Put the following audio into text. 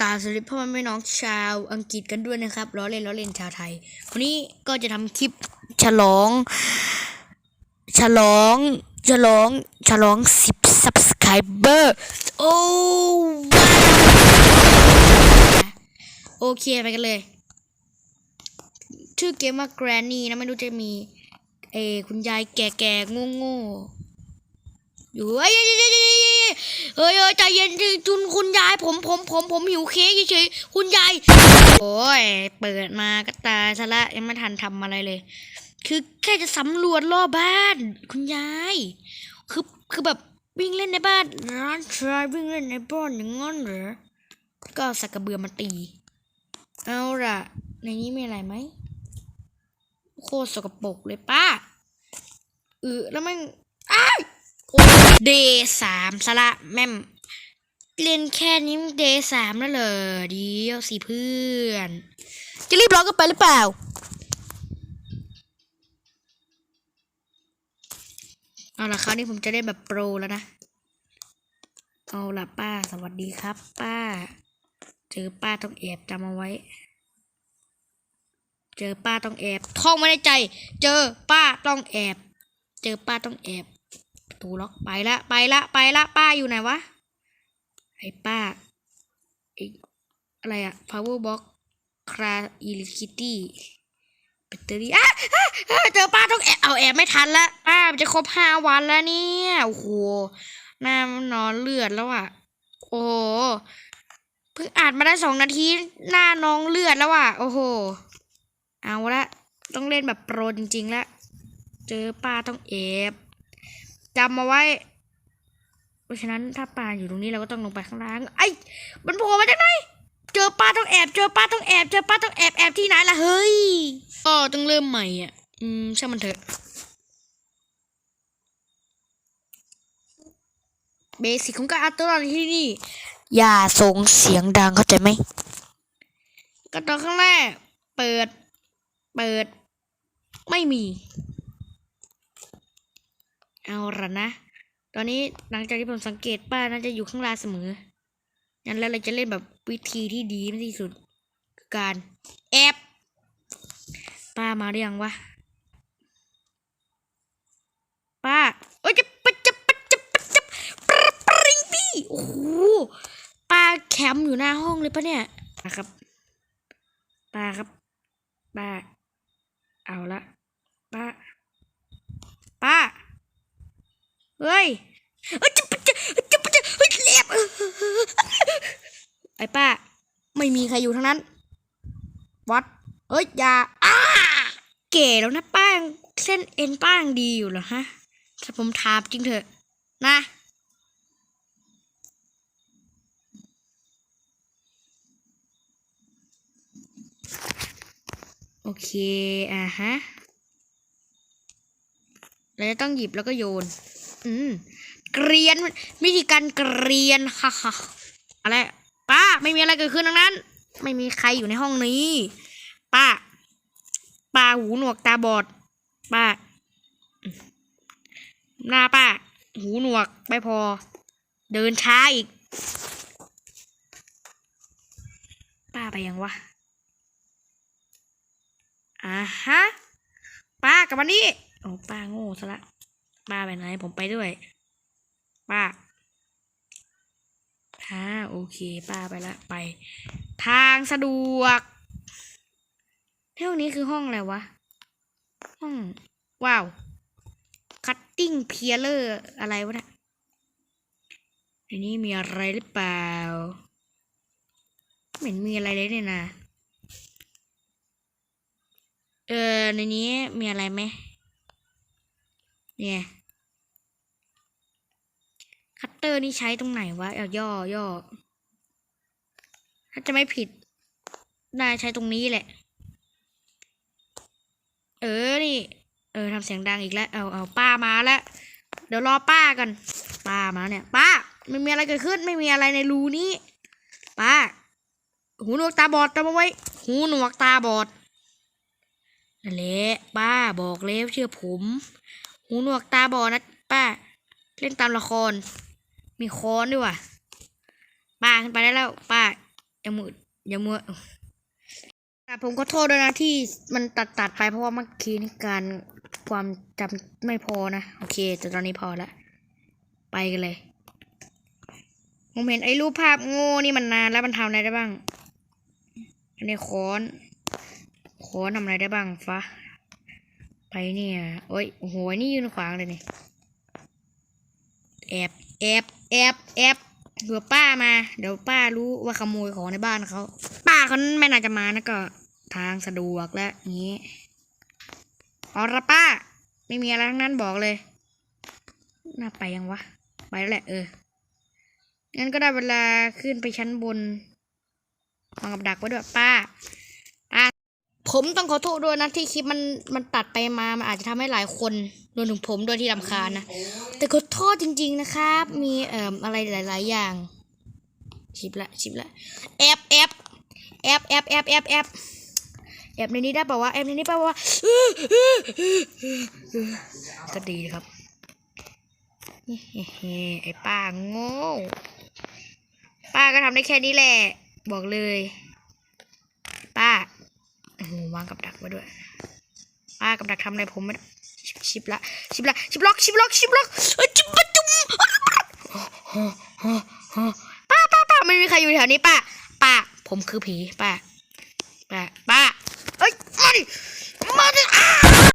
กาสวัสดีพ่อแม่น้องชาวอังกฤษกันด้วยนะครับล้อเล่นล้อเล่นชาวไทย วันนี้ก็จะทำคลิปฉลอง ฉลอง ฉลอง ฉลองสิบ subscriber โอ้ว้าวโอเคไปกันเลย ชื่อเกมว่า Granny นะไม่รู้จะมีเออคุณยายแก่ๆโง่ๆ อยู่เอ้ยเอ้ยเอ้ยเอ้ยเอ้ยเอ้ยใจเย็นจุนคุณยายผมผมผมผมหิวเค้กเฉยๆคุณยายโอ้ยเปิดมาก็ตายซะละยังไม่ทันทำอะไรเลย คือแค่จะสำรวจรอบบ้าน คุณยายคือคือแบบวิ่งเล่นในบ้านร้านชายวิ่งเล่นในบ้านอย่างงั้นเหรอก็สักกระเบือมาตี เอาล่ะ ในนี้มีอะไรไหมโคตรสกปรกเลยป้าเออแล้วมันอ้าย เดย์สามสละแม่มเรียนแค่นี้เดย์สามแล้วเหรอเดียวสิเพื่อน จะรีบร้อนกันไปหรือเปล่า เอาละคราวนี้ผมจะได้แบบโปรแล้วนะ เอาละป้าสวัสดีครับ ป้า เจอป้าต้องแอบจำเอาไว้ เจอป้าต้องแอบท่องไว้ในใจ เจอป้าต้องแอบ เจอป้าต้องแอบประ ตูล็อกไปละไปละไปละป้าอยู่ไหนวะ ไอ้ป้าไอ้อะไรอะ power box คราอิลิคิตี้แบตเตอรี่อะเจอป้าต้องแอบเอาแอบไม่ทันละป้ามันจะครบห้าวันแล้วเนี่ยโอ้โหหน้านอนเลือดแล้วอะโอ้เพิ่งอ่านมาได้สองนาทีหน้าน้องเลือดแล้วอะโอ้โห เอาละต้องเล่นแบบโปรจริงๆแล้วเจอป้าต้องเอฟ จำมาไว้ เพราะฉะนั้นถ้าป้าอยู่ตรงนี้เราก็ต้องลงไปข้างล่าง ไอ้ มันโผล่มาจากไหน เจอป้าต้องแอบ เจอป้าต้องแอบ เจอป้าต้องแอบ แอบที่ไหนล่ะ เฮ้ย ก็ต้องเริ่มใหม่อะ อืมช่างมันเถอะ เบสิกของการเอาตัวรอดที่นี่ อย่าส่งเสียงดังเข้าใจไหมกระตอนข้างแรก เปิด เปิด ไม่มี เอาละนะ ตอนนี้หลังจากที่ผมสังเกตป้าน่าจะอยู่ข้างล่างเสมองั้นแล้วเราจะเล่นแบบวิธีที่ดีที่สุดคือการแอบป้ามาหรือยังวะ ป้าโอ้ยจะปะจะปะจะปะจะปะปริงปี้โอ้โหป้าแคมป์อยู่หน้าห้องเลยปะเนี่ยนะครับป้าครับป้าเอาละป้า เฮ้ยเอ้ยจะจะจะปะจะเฮ้ยเล็บไอ้ป้า ไม่มีใครอยู่ทั้งนั้น วัด เอ้ยอย่าอ้าเก๋แล้วนะป้างเส้นเอ็นป้ายังดีอยู่เหรอฮะ ถ้าผมถามจริงเถอะ นะโอเค อ่าฮะ เราจะต้องหยิบแล้วก็โยน อืมเกรียนวิธีการเกรียนฮ่าฮ่าอะไรป้าไม่มีอะไรเกิดขึ้นทั้งนั้น ไม่มีใครอยู่ในห้องนี้ ป้า ป้าหูหนวกตาบอด ป้า หน้าป้า หูหนวกไม่พอ เดินช้าอีก ป้าไปยังวะอ่าฮะป้ากลับมานี่โอ้ป้าโง่ซะละ ป้าไปไหนผมไปด้วย ป้าฮ่าโอเค ป้าไปละไป ทางสะดวกเท่านี้คือห้องอะไรวะ ห้อง ว้าว คัตติ้งเพียเลอร์อะไรวะเนี่ยในนี้มีอะไรหรือเปล่าไม่เห็นมีอะไรเลยเนี่ยนะ เออในนี้มีอะไรไหมเนี่ย คัตเตอร์นี่ใช้ตรงไหนวะเอาย่อย่อถ้าจะไม่ผิดน่าใช้ตรงนี้แหละ เออนี่ เออทำเสียงดังอีกแล้ว เอาเอาป้ามาแล้วเดี๋ยวรอป้ากันป้ามาเนี่ย ป้าไม่มีอะไรเกิดขึ้น ไม่มีอะไรในรูนี้ ป้า หูหนวกตาบอดจำเอาไว้ หูหนวกตาบอดนั่นแหละป้าบอกแล้วเชื่อผม หูหนวกตาบอดนะป้า เล่นตามละคร มีค้อนด้วยว่ะป้าขึ้นไปได้แล้วป้าอย่ามืดอย่ามัวแต่ผมก็โทษด้วยนะที่มันตัดตัดไปเพราะว่าเมื่อกี้นี่การความจำไม่พอนะ โอเค แต่ตอนนี้พอละ ไปกันเลย ผมเห็นไอ้รูปภาพโง่นี่มันนานแล้วมันทำอะไรได้บ้างอันนี้ค้อนค้อนทำอะไรได้บ้างฟะไปเนี่ยโอ้ยโอ้โหนี่ยืนขวางเลยนี่แอบ แอบแอบแอบเผื่อป้ามา เดี๋ยวป้ารู้ว่าขโมยของในบ้านเขาป้าเขาไม่น่าจะมานะก็ทางสะดวกแล้วงนี้เอาละป้า ไม่มีอะไรทั้งนั้นบอกเลย น่าไปยังวะ ไปแล้วแหละเออ งั้นก็ได้เวลาขึ้นไปชั้นบนวางกับดักไว้ด้วยป้าป้า ผมต้องขอโทษด้วยนะที่คลิปมันมันตัดไปมา มันอาจจะทำให้หลายคนรวมถึงผมด้วยที่รำคาญนะ แต่ขอโท่อจริง ๆนะครับ มีเอ่ออะไรหลาย ๆ อย่าง ชิปละชิปละแอปแอปแอปแอปแอปแอปแอปแอบในนี้ได้ป่าวะแอบในนี้ป่าวะก็ดีครับไอ้ป้าโง่ป้าก็ทำได้แค่นี้แหละ บอกเลย ป้าโอ้วางกับดักมาด้วย ป้ากับดักทำอะไรผมไม่ ชิบชิบละชิบละชิบล็อกชิบล็อกชิบล็อกเอ้ยจิบปะจุ่มป้าป้าป้าไม่มีใครอยู่แถวนี้ป้าป้าผมคือผีป้า